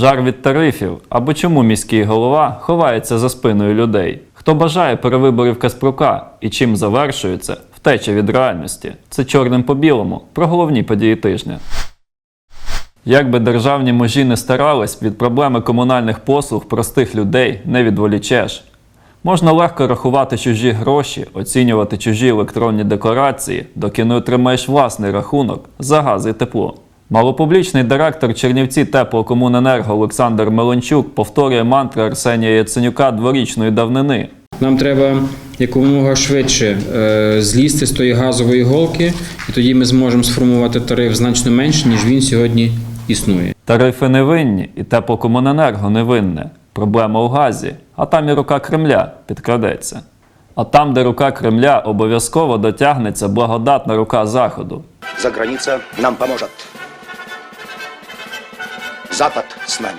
Жар від тарифів або чому міський голова ховається за спиною людей? Хто бажає перевиборів Каспрука і чим завершується втеча від реальності? Це чорним по білому про головні події тижня. Як би державні можі не старались, від проблеми комунальних послуг простих людей не відволічеш. Можна легко рахувати чужі гроші, оцінювати чужі електронні декларації, доки не отримаєш власний рахунок за газ і тепло. Малопублічний директор Чернівці теплокомуненерго Олександр Мелончук повторює мантри Арсенія Яценюка дворічної давнини. Нам треба якомога швидше е, злізти з тої газової голки, і тоді ми зможемо сформувати тариф значно менше, ніж він сьогодні існує. Тарифи невинні і теплокомуненерго невинне. Проблема у газі, а там і рука Кремля підкрадеться. А там, де рука Кремля, обов'язково дотягнеться благодатна рука Заходу. За граница нам поможет. Запад с нами.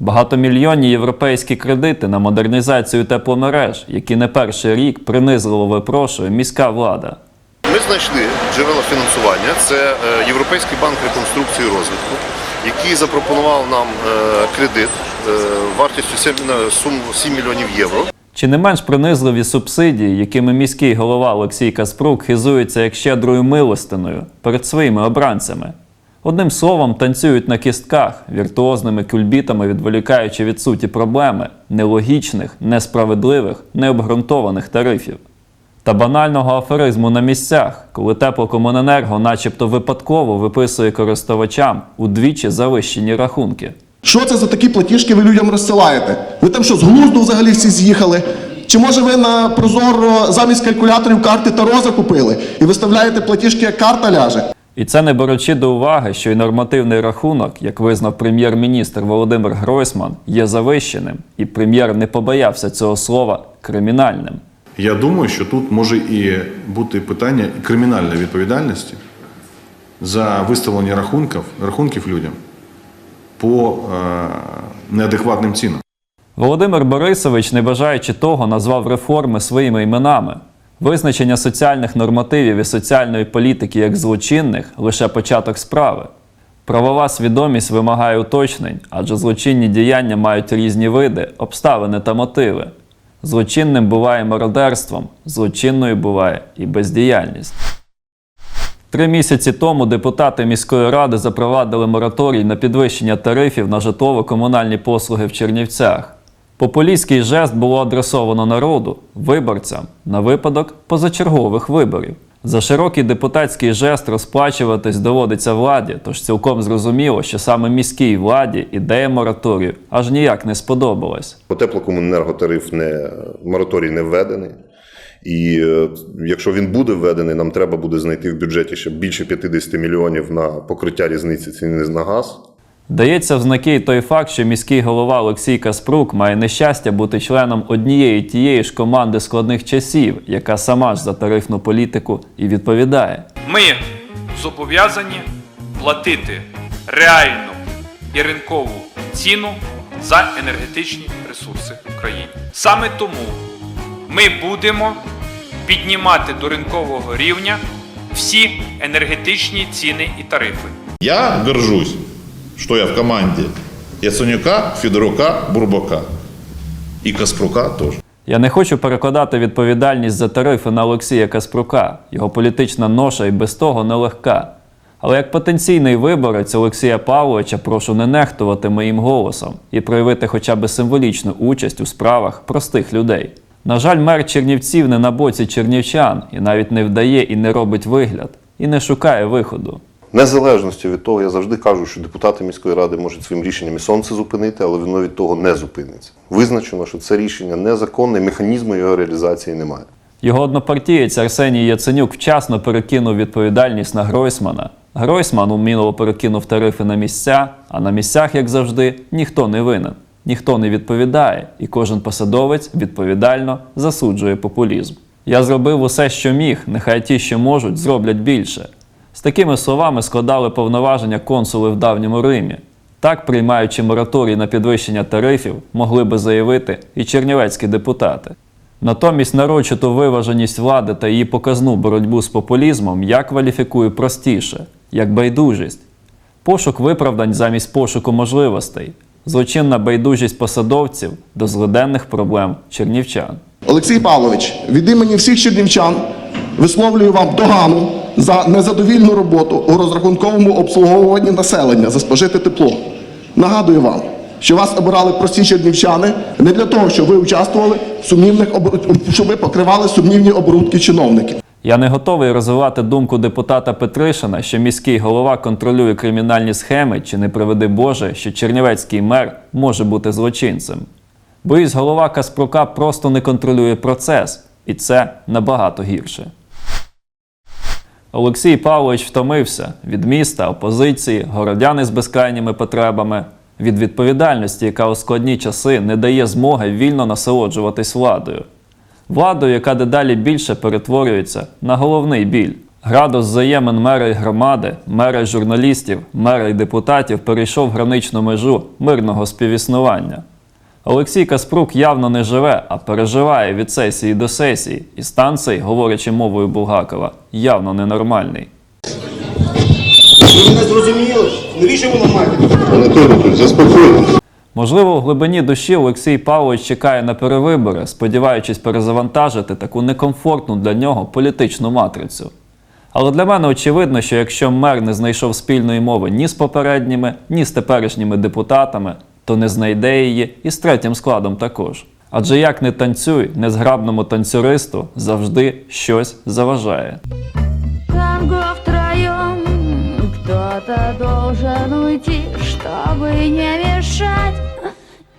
Багатомільйонні європейські кредити на модернізацію тепломереж, які не перший рік принизливо випрошує міська влада. Ми знайшли джерела фінансування. Це е, Європейський банк реконструкції і розвитку, який запропонував нам е, кредит е, вартістю 7, на 7 мільйонів євро. Чи не менш принизливі субсидії, якими міський голова Олексій Каспрук хизується як щедрою милостиною перед своїми обранцями? Одним словом, танцюють на кістках, віртуозними кульбітами відволікаючи від суті проблеми нелогічних, несправедливих, необґрунтованих тарифів. Та банального аферизму на місцях, коли теплокомуненерго начебто випадково виписує користувачам удвічі завищені рахунки. Що це за такі платіжки ви людям розсилаєте? Ви там що, з глузду взагалі всі з'їхали? Чи може ви на Прозоро замість калькуляторів карти Таро закупили і виставляєте платіжки, як карта ляже? І це не беручи до уваги, що й нормативний рахунок, як визнав прем'єр-міністр Володимир Гройсман, є завищеним, і прем'єр не побоявся цього слова кримінальним. Я думаю, що тут може і бути питання кримінальної відповідальності за виставлення рахунків, рахунків людям по е, неадекватним цінам. Володимир Борисович, не бажаючи того, назвав реформи своїми іменами. Визначення соціальних нормативів і соціальної політики як злочинних лише початок справи. Правова свідомість вимагає уточнень, адже злочинні діяння мають різні види, обставини та мотиви. Злочинним буває мародерством, злочинною буває і бездіяльність. Три місяці тому депутати міської ради запровадили мораторій на підвищення тарифів на житлово-комунальні послуги в Чернівцях. Популістський жест було адресовано народу, виборцям, на випадок позачергових виборів. За широкий депутатський жест розплачуватись доводиться владі, тож цілком зрозуміло, що саме міській владі ідея мораторію аж ніяк не сподобалась. По теплокомуненерготариф не мораторій не введений. І е, якщо він буде введений, нам треба буде знайти в бюджеті ще більше 50 мільйонів на покриття різниці ціни на газ. Дається в знаки й той факт, що міський голова Олексій Каспрук має нещастя бути членом однієї тієї ж команди складних часів, яка сама ж за тарифну політику і відповідає. Ми зобов'язані платити реальну і ринкову ціну за енергетичні ресурси в Україні. Саме тому ми будемо піднімати до ринкового рівня всі енергетичні ціни і тарифи. Я горжусь, что я в команде Яценюка, Федорука, Бурбака. И Каспрука тоже. Я не хочу перекладати відповідальність за тарифи на Олексія Каспрука. Його політична ноша і без того нелегка. Але як потенційний виборець Олексія Павловича прошу не нехтувати моїм голосом і проявити хоча б символічну участь у справах простих людей. На жаль, мер Чернівців не на боці чернівчан і навіть не вдає і не робить вигляд, і не шукає виходу. Незалежності від того, я завжди кажу, що депутати міської ради можуть своїм рішенням і сонце зупинити, але воно від того не зупиниться. Визначено, що це рішення незаконне, механізму його реалізації немає. Його однопартієць Арсеній Яценюк вчасно перекинув відповідальність на Гройсмана. Гройсман уміло перекинув тарифи на місця, а на місцях, як завжди, ніхто не винен, ніхто не відповідає, і кожен посадовець відповідально засуджує популізм. Я зробив усе, що міг, нехай ті, що можуть, зроблять більше. З такими словами складали повноваження консули в давньому Римі. Так, приймаючи мораторій на підвищення тарифів, могли би заявити і чернівецькі депутати. Натомість нарочиту виваженість влади та її показну боротьбу з популізмом я кваліфікую простіше як байдужість, пошук виправдань замість пошуку можливостей, злочинна байдужість посадовців до злиденних проблем чернівчан. Олексій Павлович, від імені всіх чернівчан висловлюю вам догану за незадовільну роботу у розрахунковому обслуговуванні населення за спожите тепло. Нагадую вам, що вас обирали прості чернівчани не для того, щоб ви участвували в сумнівних щоб ви покривали сумнівні оборудки чиновників. Я не готовий розвивати думку депутата Петришина, що міський голова контролює кримінальні схеми, чи не приведи Боже, що чернівецький мер може бути злочинцем. Боюсь, голова Каспрука просто не контролює процес, і це набагато гірше. Олексій Павлович втомився від міста, опозиції, городяни з безкрайніми потребами, від відповідальності, яка у складні часи не дає змоги вільно насолоджуватись владою. Владою, яка дедалі більше перетворюється на головний біль. Градус взаємин мера й громади, мера й журналістів, мера й депутатів перейшов граничну межу мирного співіснування. Олексій Каспрук явно не живе, а переживає від сесії до сесії, і стан цей, говорячи мовою Булгакова, явно ненормальний. Ви мене зрозуміли? Навіщо ви ламаєте? Анатолій заспокойтесь. Можливо, у глибині душі Олексій Павлович чекає на перевибори, сподіваючись перезавантажити таку некомфортну для нього політичну матрицю. Але для мене очевидно, що якщо мер не знайшов спільної мови ні з попередніми, ні з теперішніми депутатами, то не знайде її і з третім складом також. Адже як не танцюй, незграбному танцюристу завжди щось заважає. Танго втроем Кто-то должен уйти, чтобы не мешать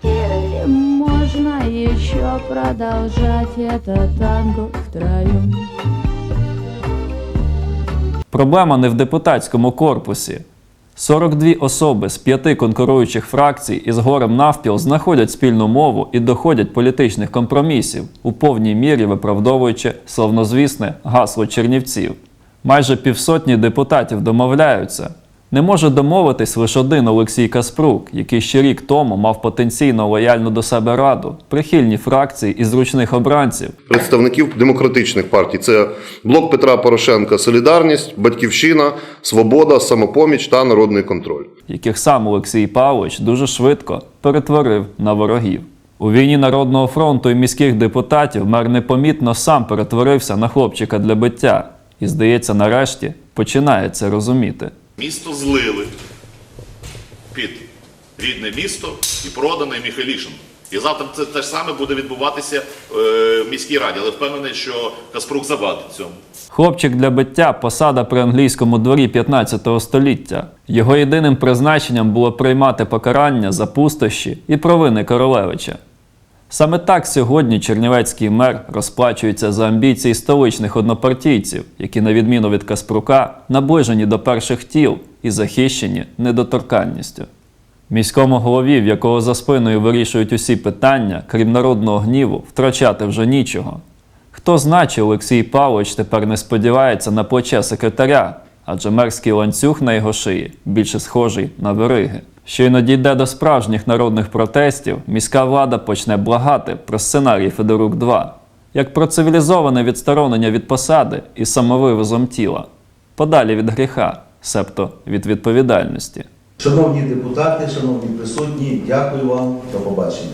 Или можно еще продолжать это танго втроем Проблема не в депутатському корпусі. 42 особи з п'яти конкуруючих фракцій із горем навпіл знаходять спільну мову і доходять політичних компромісів, у повній мірі виправдовуючи славнозвісне гасло чернівців. Майже півсотні депутатів домовляються. Не може домовитись лише один Олексій Каспрук, який ще рік тому мав потенційно лояльну до себе раду, прихильні фракції і зручних обранців, Представників демократичних партій це блок Петра Порошенка, Солідарність, Батьківщина, Свобода, Самопоміч та Народний контроль. яких сам Олексій Павлович дуже швидко перетворив на ворогів. У війні Народного фронту і міських депутатів мер непомітно сам перетворився на хлопчика для биття і, здається, нарешті починає це розуміти. Місто злили під рідне місто і проданий Міхалішин. І завтра це те ж саме буде відбуватися е, в міській раді, але впевнений, що Каспрук завадить цьому. Хлопчик для биття посада при англійському дворі 15 століття. Його єдиним призначенням було приймати покарання за пустощі і провини королевича. Саме так сьогодні чернівецький мер розплачується за амбіції столичних однопартійців, які, на відміну від Каспрука, наближені до перших тіл і захищені недоторканністю. Міському голові, в якого за спиною вирішують усі питання, крім народного гніву, втрачати вже нічого. Хто знає, чи Олексій Павлович тепер не сподівається на плече секретаря, адже мерський ланцюг на його шиї більше схожий на вериги. Щойно дійде до справжніх народних протестів, міська влада почне благати про сценарій Федорук 2 як про цивілізоване відсторонення від посади і самовивозом тіла, подалі від гріха, себто від відповідальності. Шановні депутати, шановні присутні, дякую вам. До побачення.